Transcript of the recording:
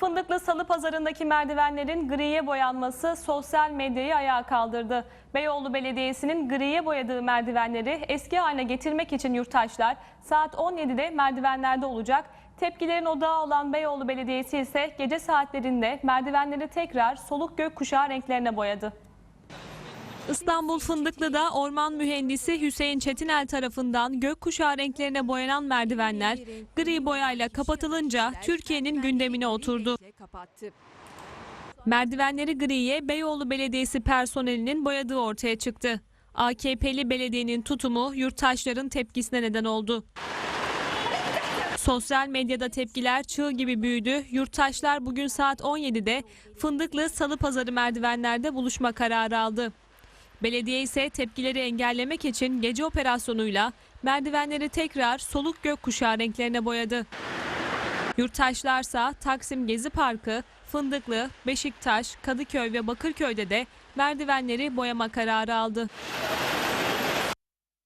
Fındıklı Salı Pazarı'ndaki merdivenlerin griye boyanması sosyal medyayı ayağa kaldırdı. Beyoğlu Belediyesi'nin griye boyadığı merdivenleri eski haline getirmek için yurttaşlar saat 17'de merdivenlerde olacak. Tepkilerin odağı olan Beyoğlu Belediyesi ise gece saatlerinde merdivenleri tekrar soluk gökkuşağı renklerine boyadı. İstanbul Fındıklı'da orman mühendisi Hüseyin Çetinel tarafından gökkuşağı renklerine boyanan merdivenler gri boyayla kapatılınca Türkiye'nin gündemine oturdu. Merdivenleri griye Beyoğlu Belediyesi personelinin boyadığı ortaya çıktı. AKP'li belediyenin tutumu yurttaşların tepkisine neden oldu. Sosyal medyada tepkiler çığ gibi büyüdü. Yurttaşlar bugün saat 17'de Fındıklı Salı Pazarı merdivenlerde buluşma kararı aldı. Belediye ise tepkileri engellemek için gece operasyonuyla merdivenleri tekrar soluk gökkuşağı renklerine boyadı. Yurttaşlarsa Taksim Gezi Parkı, Fındıklı, Beşiktaş, Kadıköy ve Bakırköy'de de merdivenleri boyama kararı aldı.